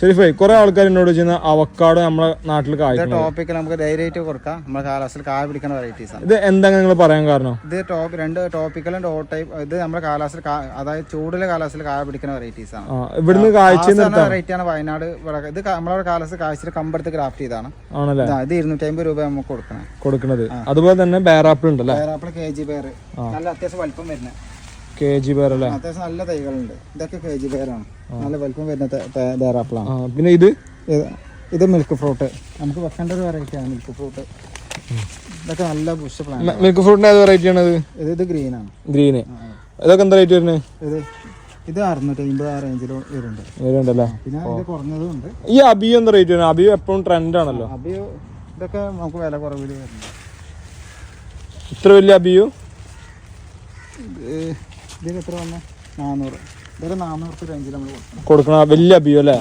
ഷെരീഫേ കുറെ ആൾക്കാർ എന്നോട് ചെയ്യുന്ന അവക്കാട് നമ്മുടെ നാട്ടിൽ ഇത് കായ്ക്കണം നമുക്ക് ധൈര്യമായിട്ട് കൊടുക്കാം. നമ്മുടെ കാലാവസ്ഥയിൽ കായ പിടിക്കുന്ന വെറൈറ്റീസ് ആണ്. ഇത് എന്താ നിങ്ങൾ പറയാൻ കാരണം? ഇത് ടോപ്പ് രണ്ട് ടോപ്പിക്കലും ഡോ ടൈപ്പ് ഇത് നമ്മുടെ കാലാവസ്ഥയിൽ അതായത് ചൂടിലെ കാലാവസ്ഥയിൽ കായ പിടിക്കുന്ന വെറൈറ്റീസ് ആണ്. ഇവിടുന്ന് കാഴ്ച വെറൈറ്റി ആണ് വയനാട് ഇത് നമ്മളവിടെ നമ്മളെ കാലാവസ്ഥ കാഴ്ചയിൽ കമ്പെടുത്ത് ക്രാഫ്റ്റ് ചെയ്താണ് ആണല്ലേ? ഇത് ഇരുന്നൂറ്റി അമ്പത് രൂപ നമുക്ക് കൊടുക്കണം കൊടുക്കുന്നത് അതുപോലെ തന്നെ ബേറാപ്പിൾ ഉണ്ടല്ലേ? ബേറാപ്പിൾ കെ ജി ബേർ നല്ല അത്യാവശ്യം വലിപ്പം വരുന്നത്. കെ ജി അല്ലേ? അത്യാവശ്യം നല്ല തൈകളുണ്ട്. ഇതൊക്കെ കെ ജി പേരാണ് നല്ല വലിപ്പം വരുന്ന പേരാപ്പിളാണ് ആ പിന്നെ ഇത്? ഇത് മിൽക്ക് ഫ്രൂട്ട് നമുക്ക് വെക്കേണ്ട ഒരു വെറൈറ്റിയാണ് മിൽക്ക് ഫ്രൂട്ട് ഇതൊക്കെ നല്ല ബുഷ് പ്ലാൻ മിൽക്ക് ഫ്രൂട്ടിന്റെ ഏത് വെറൈറ്റി ആണ് ഇത്? ഇത് ഇത് ഗ്രീൻ ആണ്. ഗ്രീന് ഇതൊക്കെ എന്താ റേറ്റ് വരുന്നത്? ഇത് ഇത് അറുന്നൂറ്റി അമ്പത് ആ റേഞ്ചിൽ വരുന്നുണ്ട്. വരുന്നുണ്ടല്ലേ? പിന്നെ ഇത് കുറഞ്ഞതും ഉണ്ട് ഈ അബിയോ എന്താ റേറ്റ് വരുന്നത്? അബിയോ എപ്പോഴും ട്രെൻഡ് ആണല്ലോ. അബിയോ ഇതൊക്കെ നമുക്ക് വില കുറവിൽ വരുന്നുണ്ട്. ഇത്ര വലിയ അബിയോ? ഇതിന് എത്ര വന്നേ? നാനൂറ്. ഇതൊക്കെ നാനൂറ് റേഞ്ചിൽ നമ്മൾ കൊടുക്കണം. കൊടുക്കണം വലിയ അബിയോ അല്ലേ.